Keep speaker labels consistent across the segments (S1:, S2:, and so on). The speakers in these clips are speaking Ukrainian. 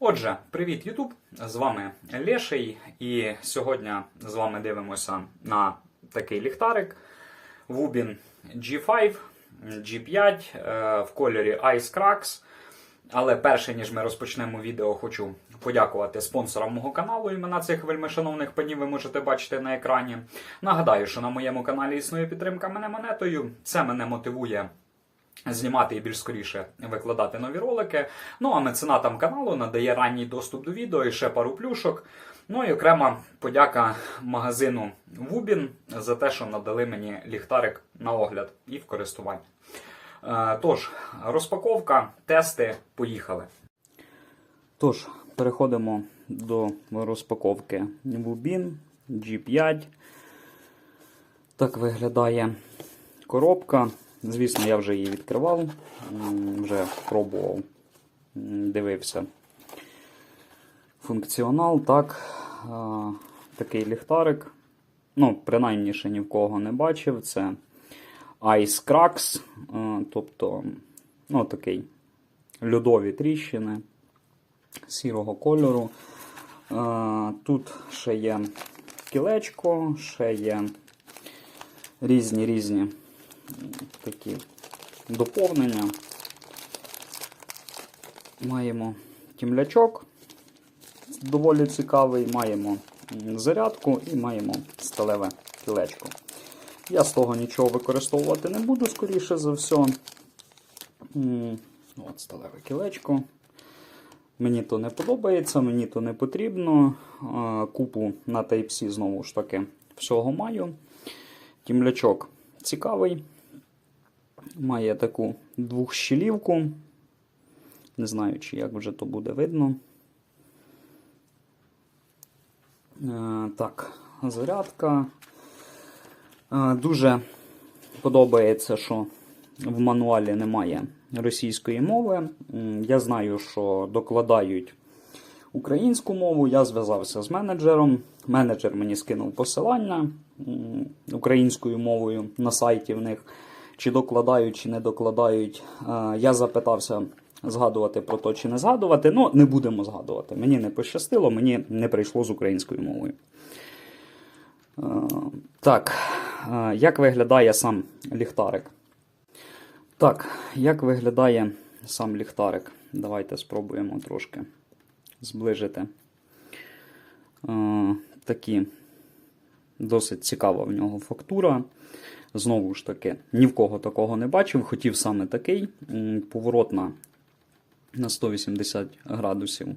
S1: Отже, привіт, Ютуб! З вами Леший, і сьогодні з вами дивимося на такий ліхтарик Wubin G5, G5 е, в кольорі Ice Cracks. Але перше, ніж ми розпочнемо відео, хочу подякувати спонсорам мого каналу. Імена цих вельмишановних панів ви можете бачити на екрані. Нагадаю, що на моєму каналі існує підтримка мене монетою. Це мене мотивує знімати і більш скоріше викладати нові ролики. Ну а меценатам каналу надає ранній доступ до відео і ще пару плюшок. Ну і окрема подяка магазину Вубін за те, що надали мені ліхтарик на огляд і в користування. Е, Тож, розпаковка, тести, поїхали. Тож, переходимо до розпаковки Вубін G5. Так виглядає коробка. Звісно, я вже її відкривав, вже пробував, дивився функціонал. Так, такий ліхтарик. Ну, принаймні ще ні в кого не бачив. Це Ice Cracks, тобто ну, такий льодові тріщини сірого кольору. Тут ще є кілечко, ще є різні різні такі доповнення. Маємо тімлячок, доволі цікавий, маємо зарядку і маємо сталеве кілечко. Я з того нічого використовувати не буду, скоріше за все. От сталеве кілечко. Мені то не подобається, мені то не потрібно. Купу на Type-C знову ж таки всього маю. Тімлячок цікавий. Має таку двохщелівку. Не знаю, чи як вже то буде видно. Е, так, зарядка. Е, дуже подобається, що в мануалі немає російської мови. Я знаю, що докладають українську мову. Я зв'язався з менеджером. Менеджер мені скинув посилання українською мовою на сайті в них. Чи докладають, чи не докладають. Е, Я запитався згадувати про то, чи не згадувати. Ну, не будемо згадувати. Мені не пощастило, мені не прийшло з українською мовою. Е, Так, е, як виглядає сам ліхтарик? Так, як виглядає сам ліхтарик? Давайте спробуємо трошки зближити. Такі досить цікава в нього фактура. Знову ж таки, ні в кого такого не бачив. Хотів саме такий. М, Поворотна на 180 градусів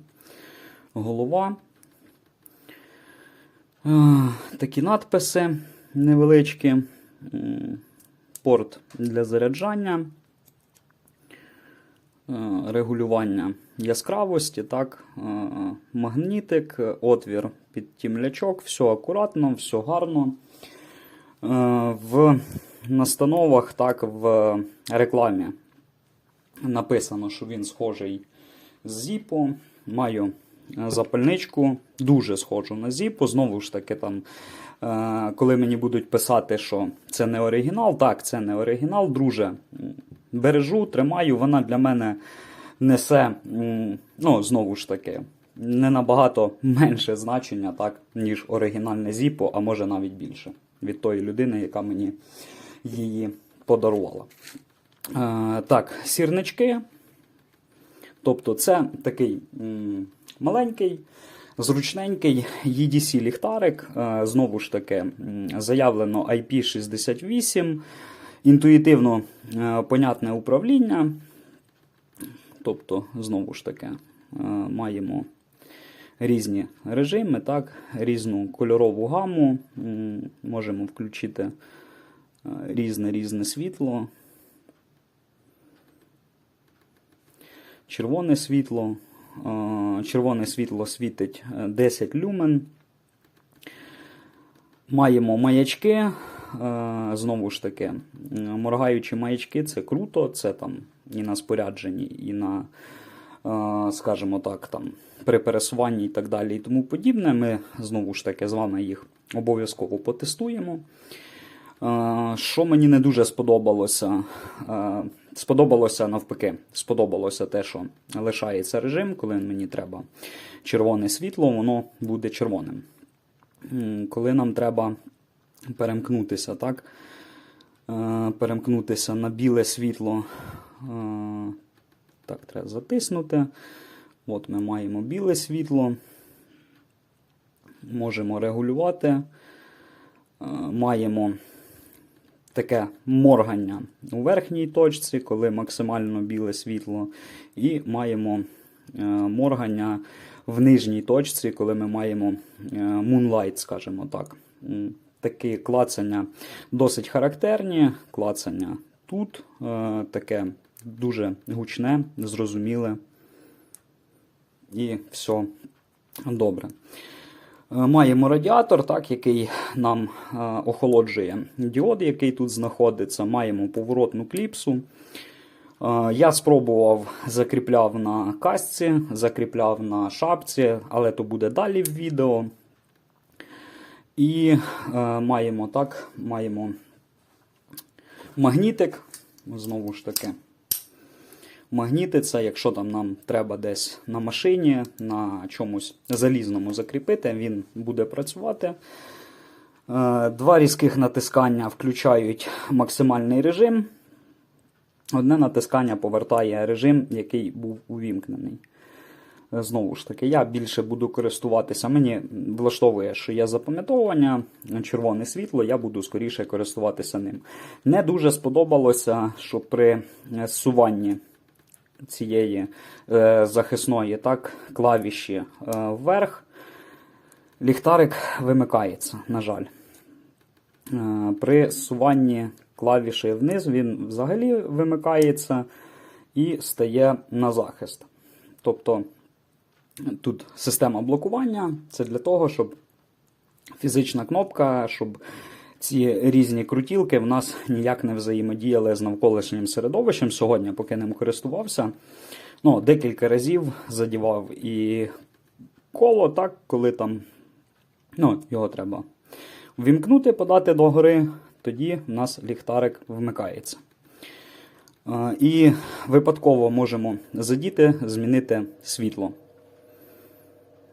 S1: голова. Такі надписи невеличкі. Порт для заряджання. Регулювання яскравості, так, магнітик, отвір під тімлячок, все акуратно, все гарно. Е, В настановах, так, в рекламі написано, що він схожий з Zippo. Маю е, запальничку, дуже схожу на Zippo. Знову ж таки, там, е, коли мені будуть писати, що це не оригінал, так, це не оригінал, друже. Бережу, тримаю, вона для мене несе, ну, знову ж таки, не набагато менше значення, так, ніж оригінальне Zippo, а може навіть більше від тої людини, яка мені її подарувала. Е, так, сірнички. Тобто, це такий маленький, зручненький EDC ліхтарик. Е, знову ж таки, заявлено IP68, інтуїтивно е, понятне управління. Тобто, знову ж таки, маємо різні режими, так, різну кольорову гаму. Можемо включити е, різне різне світло. Червоне світло. Е, Червоне світло світить е, 10 люмен. Маємо маячки. е, Знову ж таки, моргаючі маячки це круто, це там і на спорядженні, і на, е, скажімо так, там, при пересуванні і так далі і тому подібне. Ми знову ж таки з вами їх обов'язково потестуємо. Е, Що мені не дуже сподобалося? Е, Сподобалося навпаки. Сподобалося те, що лишається режим, коли мені треба червоне світло, воно буде червоним. Коли нам треба перемкнутися, так? Е, Перемкнутися на біле світло. Е, Так, треба затиснути. От ми маємо біле світло. Можемо регулювати. Е, Маємо таке моргання у верхній точці, коли максимально біле світло. І маємо е, моргання в нижній точці, коли ми маємо е, moonlight, скажімо так. Такі клацання досить характерні. Клацання тут е, таке дуже гучне, зрозуміле. І все добре. Е, Маємо радіатор, так, який нам е, охолоджує діод, який тут знаходиться. Маємо поворотну кліпсу. Е, Я спробував закріпляв на касці, закріпляв на шапці, але то буде далі в відео. І е, маємо так, маємо магнітик. Знову ж таки, магніти це, якщо там нам треба десь на машині, на чомусь залізному закріпити, він буде працювати. Е, Два різких натискання включають максимальний режим. Одне натискання повертає режим, який був увімкнений. Е, Знову ж таки, я більше буду користуватися. Мені влаштовує, що є запам'ятовування, червоне світло, я буду скоріше користуватися ним. Не дуже сподобалося, що при е, зсуванні цієї е, захисної так, клавіші е, вверх ліхтарик вимикається, на жаль. Е, При зсуванні клавіші вниз він взагалі вимикається і стає на захист. Тобто тут система блокування це для того, щоб фізична кнопка, щоб ці різні крутілки в нас ніяк не взаємодіяли з навколишнім середовищем. Сьогодні, поки ним користувався, ну, декілька разів задівав і коло, так, коли там ну, його треба ввімкнути, подати догори, тоді в нас ліхтарик вмикається. І випадково можемо задіти, змінити світло.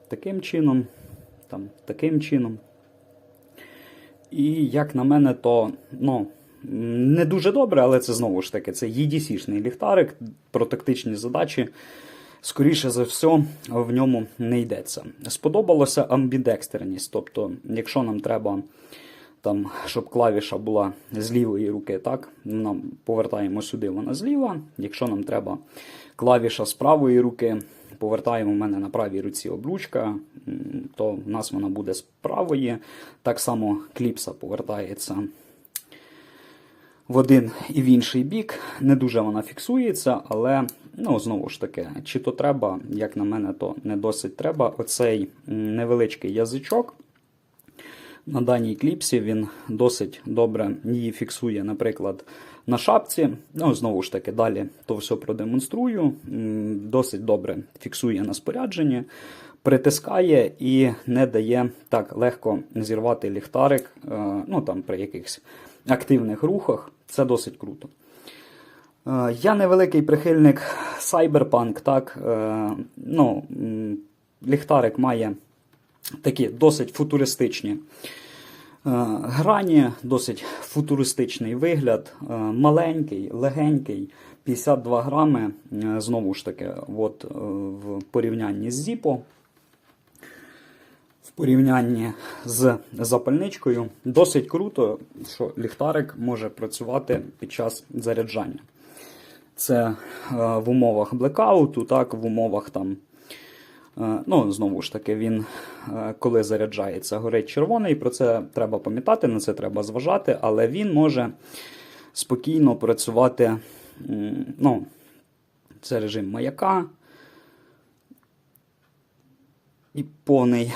S1: Таким чином, там, таким чином. І як на мене, то ну, не дуже добре, але це знову ж таки це EDC-шний ліхтарик про тактичні задачі. Скоріше за все, в ньому не йдеться. Сподобалося амбідекстерність. Тобто, якщо нам треба, там, щоб клавіша була з лівої руки, так, нам повертаємо сюди, вона зліва. Якщо нам треба клавіша з правої руки, повертаємо в мене на правій руці облучка, то в нас вона буде з правої. Так само кліпса повертається в один і в інший бік. Не дуже вона фіксується, але ну, знову ж таки, чи то треба, як на мене, то не досить треба. Оцей невеличкий язичок. На даній кліпсі він досить добре її фіксує, наприклад, на шапці. Ну, знову ж таки, далі то все продемонструю. Досить добре фіксує на спорядженні, притискає і не дає так легко зірвати ліхтарик, е, ну там при якихось активних рухах. Це досить круто. Е, Я невеликий прихильник Cyberpunk, так. е, Ну, ліхтарик має такі досить футуристичні грані, досить футуристичний вигляд, е, маленький, легенький, 52 грами. е, Знову ж таки, от, е, в порівнянні з Zippo, в порівнянні з запальничкою, досить круто, що ліхтарик може працювати під час заряджання. Це е, в умовах блекауту, так, в умовах там. Е, Ну, знову ж таки, він, е, коли заряджається, горить червоний. Про це треба пам'ятати, на це треба зважати, але він може спокійно працювати. Ну, це режим маяка. І повний.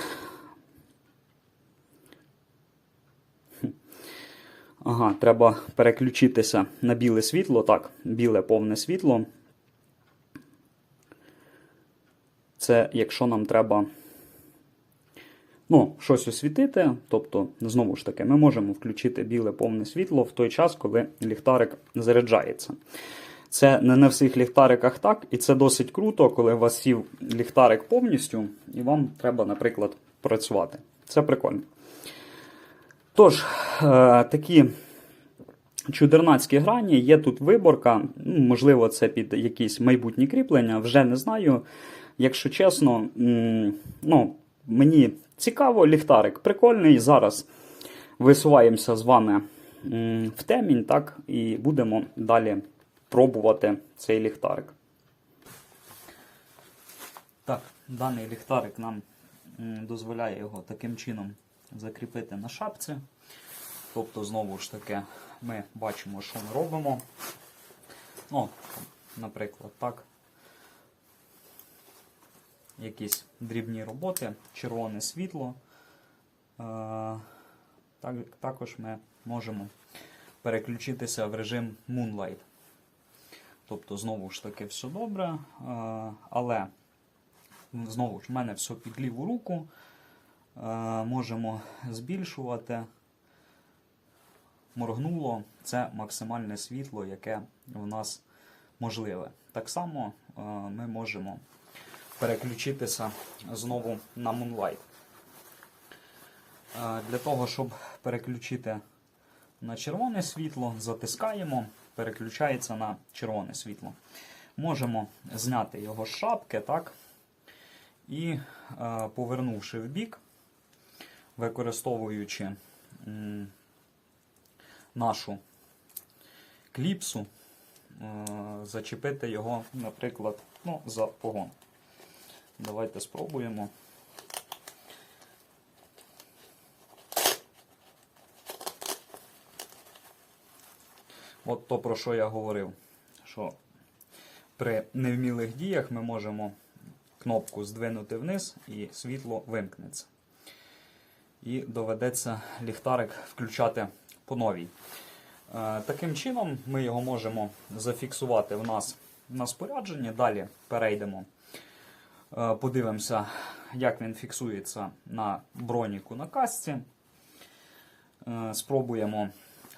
S1: Ага, треба переключитися на біле світло. Так, біле повне світло. Це якщо нам треба ну, щось освітити. Тобто, знову ж таки, ми можемо включити біле повне світло в той час, коли ліхтарик заряджається. Це не на всіх ліхтариках так, і це досить круто, коли у вас сів ліхтарик повністю, і вам треба, наприклад, працювати. Це прикольно. Тож, е, такі чудернацькі грані, є тут виборка. Можливо, це під якісь майбутні кріплення, вже не знаю. Якщо чесно, ну, мені цікаво, ліхтарик прикольний. Зараз висуваємося з вами в темінь, так, і будемо далі пробувати цей ліхтарик. Так, даний ліхтарик нам дозволяє його таким чином закріпити на шапці. Тобто, знову ж таки, ми бачимо, що ми робимо. Ну, наприклад, так. Якісь дрібні роботи, червоне світло. Е, також ми можемо переключитися в режим Moonlight. Тобто, знову ж таки, все добре. е, Але знову ж в мене все під ліву руку. Е, Можемо збільшувати. Моргнуло це максимальне світло, яке в нас можливе. Так само ми можемо переключитися знову на Moonlight. Е, Для того, щоб переключити на червоне світло, затискаємо, переключається на червоне світло. Можемо зняти його з шапки, так? І е, повернувши в бік, використовуючи нашу кліпсу, е, зачепити його, наприклад, ну, за погон. Давайте спробуємо. От то, про що я говорив, що при невмілих діях ми можемо кнопку здвинути вниз і світло вимкнеться. І доведеться ліхтарик включати по новій. Е, Таким чином ми його можемо зафіксувати в нас на спорядженні. Далі перейдемо, подивимося, як він фіксується на броніку на касці. Е, Спробуємо,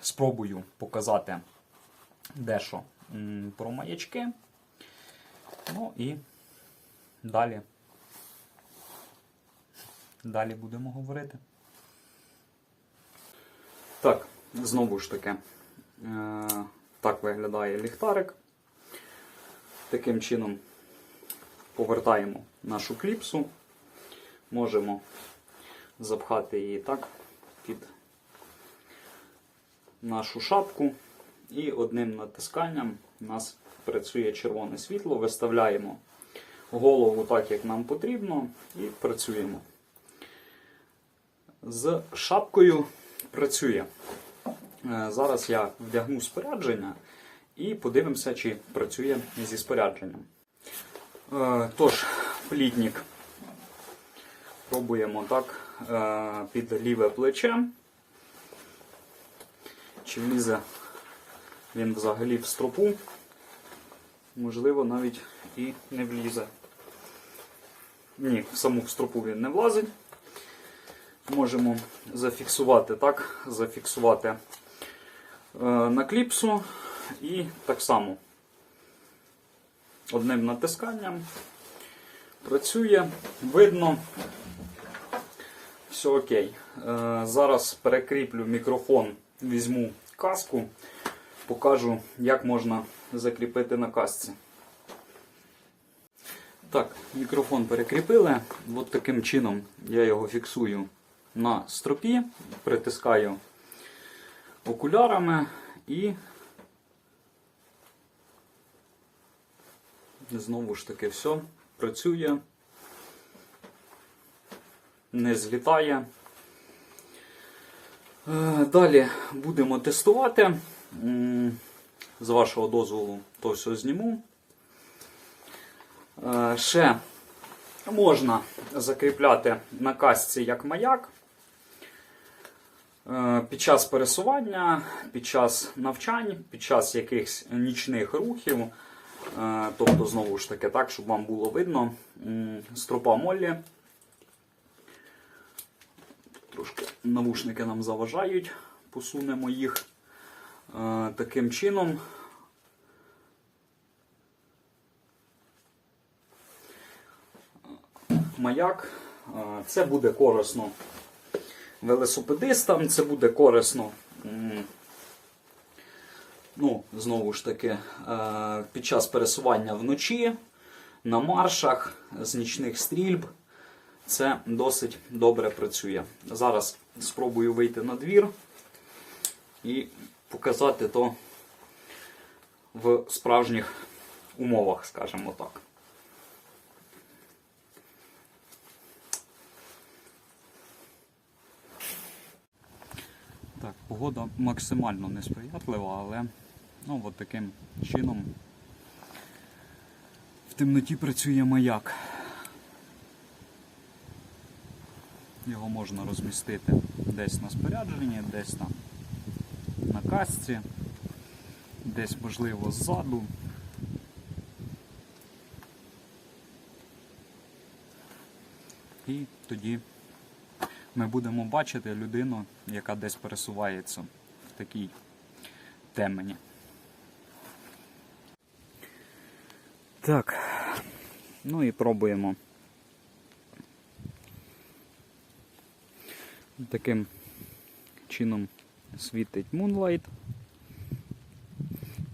S1: спробую показати дещо про маячки. Ну і далі. Далі будемо говорити. Так, знову ж таки, е, так виглядає ліхтарик. Таким чином повертаємо нашу кліпсу. Можемо запхати її так під нашу шапку. І одним натисканням у нас працює червоне світло. Виставляємо голову так, як нам потрібно, і працюємо. З шапкою працює. Е, Зараз я вдягну спорядження і подивимося, чи працює зі спорядженням. Е, Тож, плітник пробуємо так е, під ліве плече. Чи влізе він взагалі в стропу? Можливо, навіть і не влізе. Ні, в саму стропу він не влазить. Можемо зафіксувати так, зафіксувати е, на кліпсу і так само одним натисканням працює, видно, все окей. Е, зараз перекріплю мікрофон, візьму каску, покажу, як можна закріпити на касці. Так, мікрофон перекріпили. От таким чином я його фіксую на стропі, притискаю окулярами і знову ж таки все працює, не злітає. Е, Далі будемо тестувати. З вашого дозволу то все зніму. Е, Ще можна закріпляти на касці як маяк. Е, Під час пересування, під час навчань, під час якихось нічних рухів. Е, Тобто, знову ж таки, так, щоб вам було видно, стропа Моллі Трошки навушники нам заважають, посунемо їх е, таким чином. Маяк. Е, Це буде корисно велосипедистам, це буде корисно. Ну, знову ж таки, е, під час пересування вночі, на маршах, з нічних стрільб. Це досить добре працює. Зараз спробую вийти на двір і показати то в справжніх умовах, скажімо так. Так, погода максимально несприятлива, але ну, от таким чином в темноті працює маяк. Його можна розмістити десь на спорядженні, десь там на касці, десь можливо ззаду. І тоді ми будемо бачити людину, яка десь пересувається в такій темені. Так, ну і пробуємо. Таким чином світить Moonlight.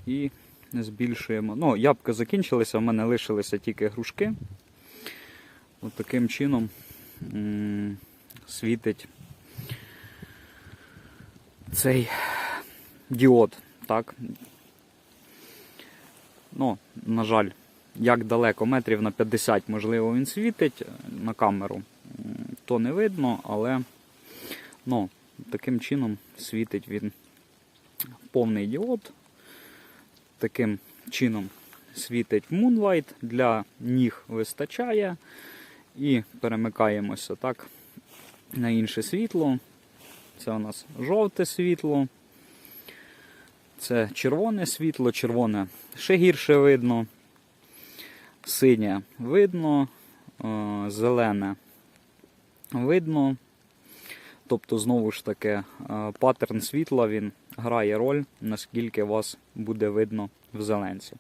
S1: І збільшуємо. Ну, ябка закінчилися, в мене лишилися тільки грушки. От таким чином світить цей діод. Так? Ну, на жаль, як далеко, метрів на 50, можливо, він світить на камеру, то не видно, але ну, таким чином світить він повний діод. Таким чином світить Moonlight, для ніг вистачає. І перемикаємося так на інше світло. Це у нас жовте світло. Це червоне світло, червоне ще гірше видно. Синє видно, е, зелене видно. Тобто, знову ж таки, е, паттерн світла він грає роль, наскільки вас буде видно в зеленці.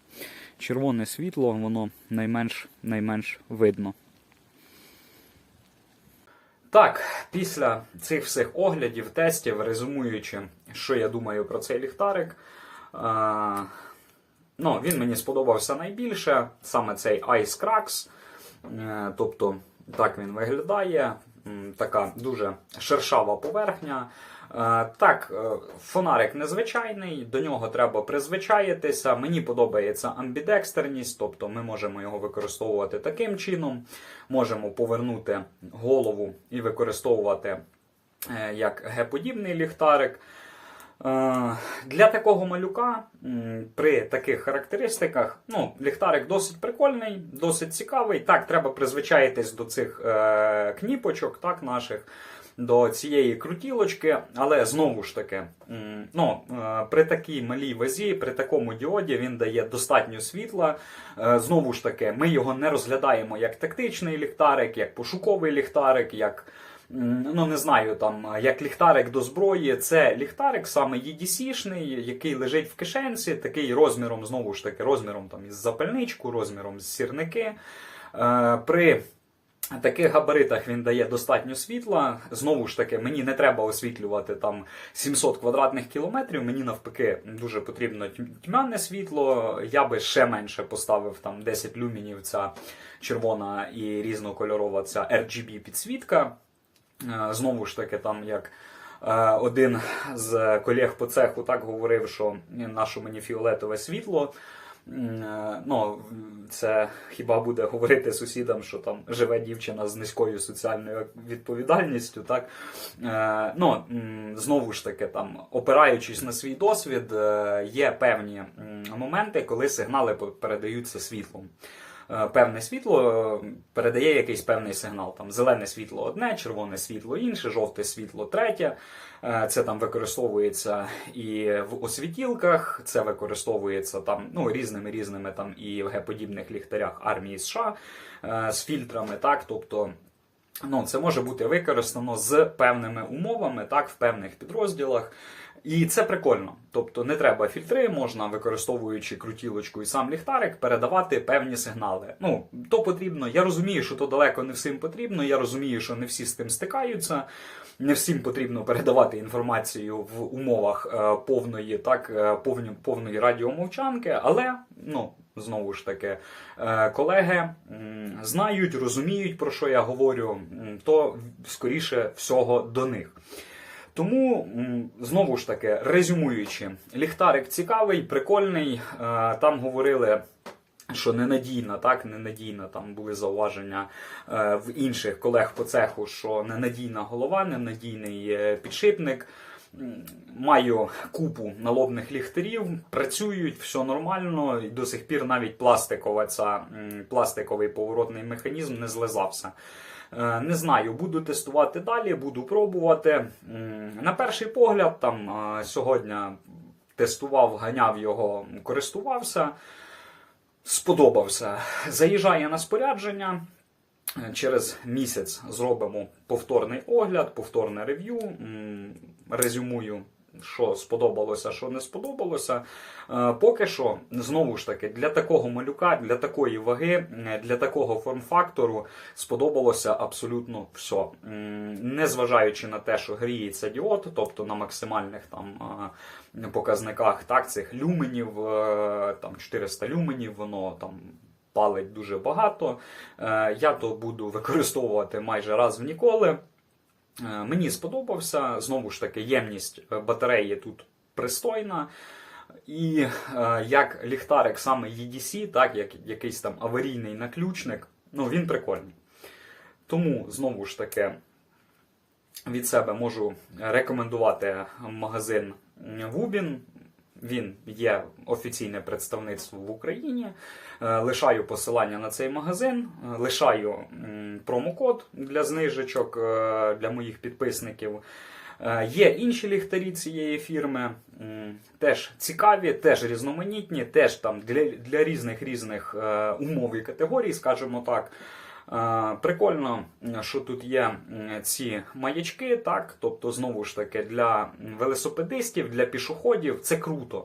S1: Червоне світло, воно найменш, найменш видно. Так, після цих всіх оглядів, тестів, резюмуючи, що я думаю про цей ліхтарик. Ну, він мені сподобався найбільше, саме цей Ice Cracks. Е, тобто, так він виглядає. Така дуже шершава поверхня. Е, Так, е, фонарик незвичайний, до нього треба призвичаїтися. Мені подобається амбідекстерність, тобто ми можемо його використовувати таким чином. Можемо повернути голову і використовувати як Г-подібний ліхтарик. Е, Для такого малюка при таких характеристиках ну, ліхтарик досить прикольний, досить цікавий. Так, треба призвичаїтись до цих е, кніпочок так, наших, до цієї крутілочки, але знову ж таки, ну, е, при такій малій вазі, при такому діоді він дає достатньо світла. Е, Знову ж таки, ми його не розглядаємо як тактичний ліхтарик, як пошуковий ліхтарик, як. Ну, не знаю, там, як ліхтарик до зброї, це ліхтарик саме EDC-шний, який лежить в кишенці, такий розміром, знову ж таки, розміром там, із запальничку, розміром з сірники. Е, При таких габаритах він дає достатньо світла. Знову ж таки, мені не треба освітлювати там 700 квадратних кілометрів. Мені навпаки дуже потрібно тьмяне світло. Я би ще менше поставив там 10 люмінів. Ця червона і різнокольорова ця RGB підсвітка. Е, Знову ж таки, там як е, один з колег по цеху так говорив, що наше мені фіолетове світло. Е, Ну, це хіба буде говорити сусідам, що там живе дівчина з низькою соціальною відповідальністю, так? Ну, знову ж таки, там, опираючись на свій досвід, є певні моменти, коли сигнали передаються світлом. Е, Певне світло е, передає якийсь певний сигнал. Там зелене світло одне, червоне світло інше, жовте світло третє. Е, Це там використовується і в освітілках, це використовується там ну, різними різними там і в Г-подібних ліхтарях армії США з фільтрами. Так, тобто Ну, це може бути використано з певними умовами, так, в певних підрозділах. І це прикольно. Тобто не треба фільтри, можна, використовуючи крутілочку і сам ліхтарик, передавати певні сигнали. Ну, то потрібно. Я розумію, що то далеко не всім потрібно. Я розумію, що не всі з тим стикаються. Не всім потрібно передавати інформацію в умовах е, повної, так, е, повні, повної радіомовчанки, але ну. Знову ж таки, е, колеги знають, розуміють, про що я говорю, то скоріше всього до них. Тому, знову ж таки, резюмуючи, ліхтарик цікавий, прикольний. Е, Там говорили, що ненадійна, так, ненадійна, там були зауваження е, в інших колег по цеху, що ненадійна голова, ненадійний е, підшипник. Маю купу налобних ліхтарів, працюють, все нормально, і до сих пір навіть пластикова ця, пластиковий поворотний механізм не злизався. Е, Не знаю, буду тестувати далі, буду пробувати. На перший погляд, там е, сьогодні тестував, ганяв його, користувався, сподобався. Заїжджає на спорядження. Е, Через місяць зробимо повторний огляд, повторне рев'ю. Резюмую, що сподобалося, що не сподобалося. Е, Поки що, знову ж таки, для такого малюка, для такої ваги, е, для такого форм-фактору сподобалося абсолютно все. Незважаючи на те, що гріється діод, тобто на максимальних там е, показниках так, цих люменів, там 400 люменів, воно там палить дуже багато. Я то буду використовувати майже раз в ніколи. Е, Мені сподобався. Знову ж таки, ємність е, батареї тут пристойна. І е, як ліхтарик саме EDC, так, як якийсь там аварійний наключник, ну він прикольний. Тому, знову ж таки, від себе можу рекомендувати магазин Вубін. Він є офіційне представництво в Україні. Е, Лишаю посилання на цей магазин, е, лишаю промокод для знижечок е, для моїх підписників. Є інші ліхтарі цієї фірми, теж цікаві, теж різноманітні, теж там для, для різних різних умов і категорій, скажімо так. Е, Прикольно, що тут є ці маячки, так, тобто, знову ж таки, для велосипедистів, для пішоходів це круто.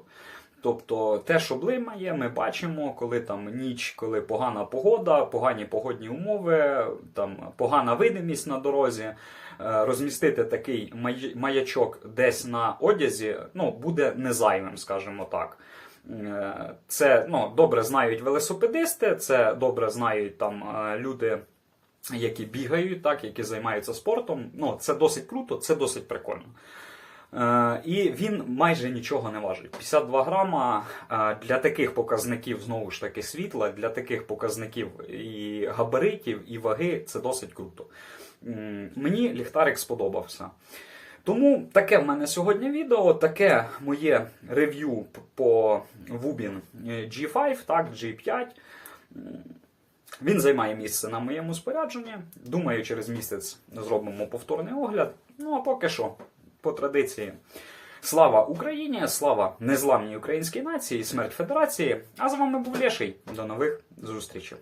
S1: Тобто те, що блимає, ми бачимо, коли там ніч, коли погана погода, погані погодні умови, там погана видимість на дорозі. е, Розмістити такий маячок десь на одязі, ну, буде незайвим, скажімо так. Е, Це ну, добре знають велосипедисти, це добре знають там е, люди, які бігають, так, які займаються спортом. Ну, це досить круто, це досить прикольно. Е, І він майже нічого не важить. 52 грама для таких показників, знову ж таки, світла, для таких показників і габаритів, і ваги це досить круто. Мені ліхтарик сподобався. Тому таке в мене сьогодні відео, таке моє рев'ю по Wubin G5, так, G5. Він займає місце на моєму спорядженні. Думаю, через місяць зробимо повторний огляд. Ну а поки що, по традиції. Слава Україні! Слава незламній українській нації, смерть Федерації! А з вами був Леший. До нових зустрічей!